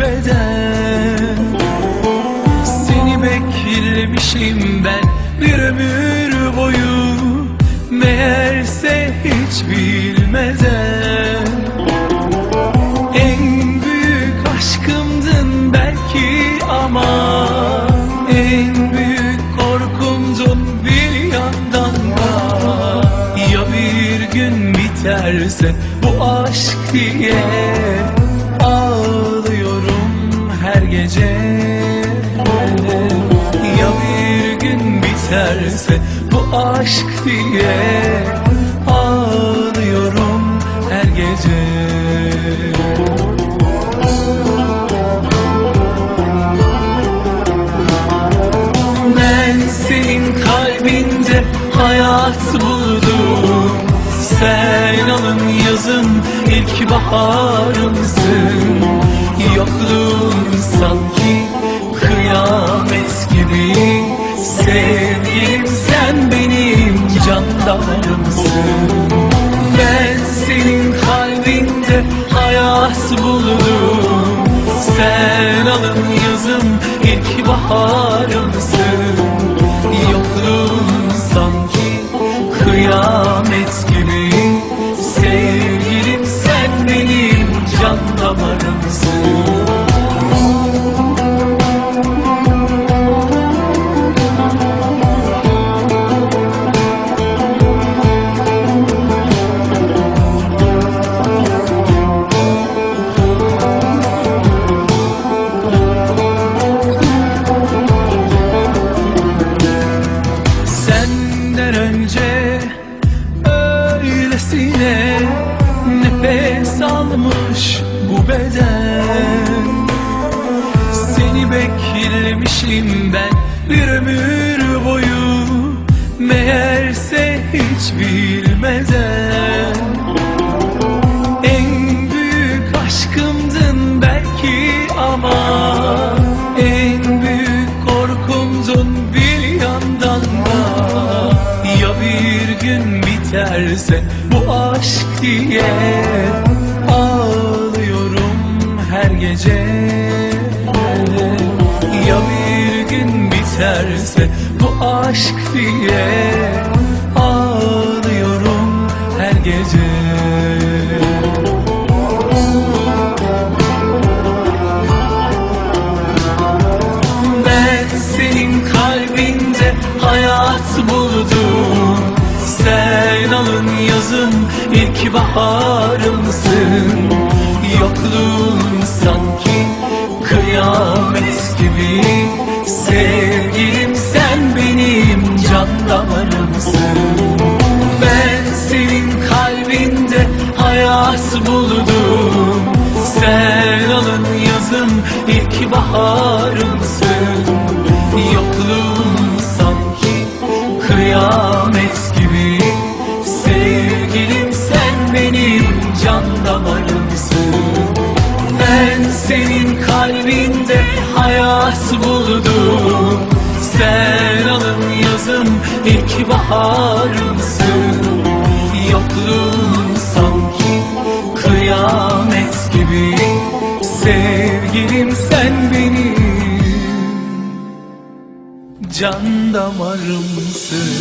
beden. Seni beklemişim ben bir ömür boyu. Meğerse hiç bilmeden. En büyük aşkımdın belki ama En büyük korkumdun bir yandan da. Ya bir gün biterse bu aşk diye gece. Ya bir gün biterse bu aşk diye Ağlıyorum her gece. Ben senin kalbinde hayat buldum. Sen alın yazım ilk baharımsın. Yokluğun can damarımsın Ben senin kalbinde hayat buldum Sen alın yazım ilk baharımsın. Yokluğun sanki kıyamet gibi. Sevgilim sen benim can damarımsın beden. Seni beklemişim ben bir ömür boyu. Meğerse hiç bilmeden. En büyük aşkımdın belki ama En büyük korkumdun bir yandan da. Ya bir gün biterse bu aşk diye gece Ya bir gün biterse bu aşk diye Ağlıyorum her gece. Ben senin kalbinde hayat buldum. Sen alın yazım ilk senin kalbinde hayat buldum. Sen alın yazım ilk baharımsın Yokluğun sanki kıyamet gibi. Sevgilim sen benim can damarımsın